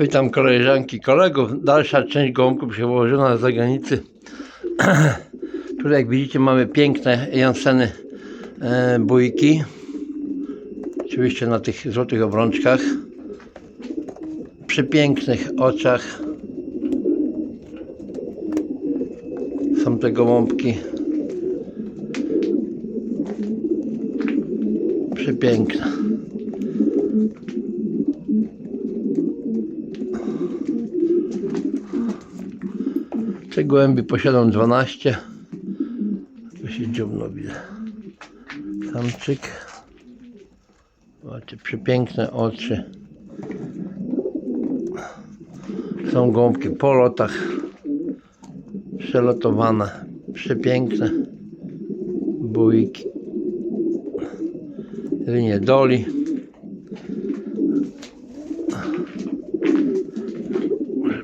Witam koleżanki, kolegów. Dalsza część gołąbków przełożona z zagranicy. Tutaj jak widzicie mamy piękne Janseny e, bójki. Oczywiście na tych złotych obrączkach. Przy pięknych oczach. Są te gołąbki. Przepiękne. Te gołębi posiadam 12. Tu się dziubno widzę. Samczyk. Zobaczcie, przepiękne oczy. Są gąbki po lotach. Przelotowane. Przepiękne. Bójki. Linie doli.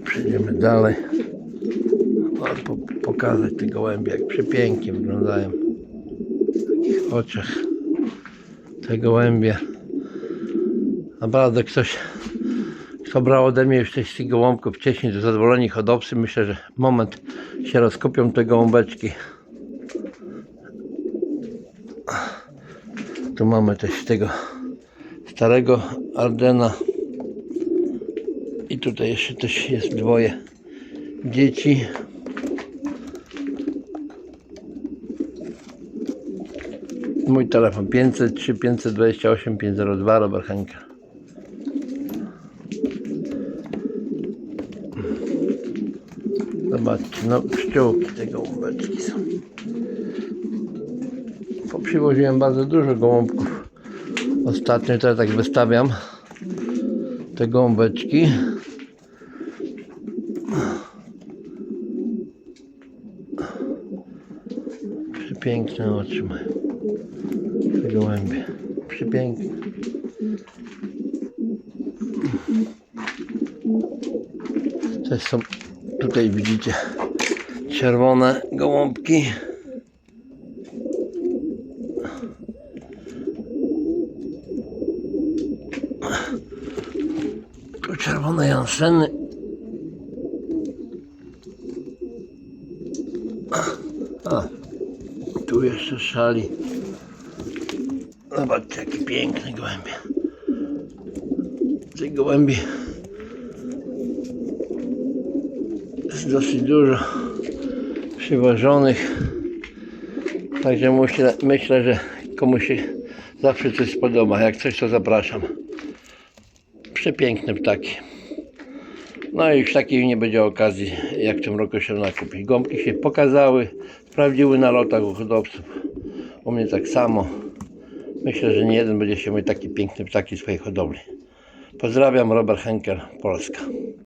Przejdziemy dalej. No, po, pokazać te gołębie, jak przepięknie wyglądają. W takich oczach te gołębie. Naprawdę ktoś, kto brał ode mnie już tych gołąbków wcześniej, to zadowoleni hodowcy, myślę, że moment się rozkopią te gołąbeczki. Tu mamy też tego starego Ardena. I tutaj jeszcze też jest dwoje dzieci. Mój telefon 503 528 502 Robert Henkel. Zobaczcie, no pszczółki te gołąbeczki są. Poprzywoziłem bardzo dużo gołąbków. Ostatnio teraz tak wystawiam te gołąbeczki. Przepiękne oczy mają. Gołębie. Przepiękne. Też są, tutaj widzicie, czerwone gołąbki. Tu czerwone janseny. A, tu jeszcze szali. Zobaczcie, jakie piękne gołębie. Tych gołębi jest dosyć dużo przywożonych. Także myślę, myślę, że komuś się zawsze coś spodoba. Jak coś, to zapraszam. Przepiękne ptaki. No i już takiej nie będzie okazji, jak w tym roku się nakupić. Gąbki się pokazały, sprawdziły na lotach u hodowców. U mnie tak samo. Myślę, że nie jeden będzie się miał takie piękne ptaki w swojej hodowli. Pozdrawiam, Robert Henkel, Polska.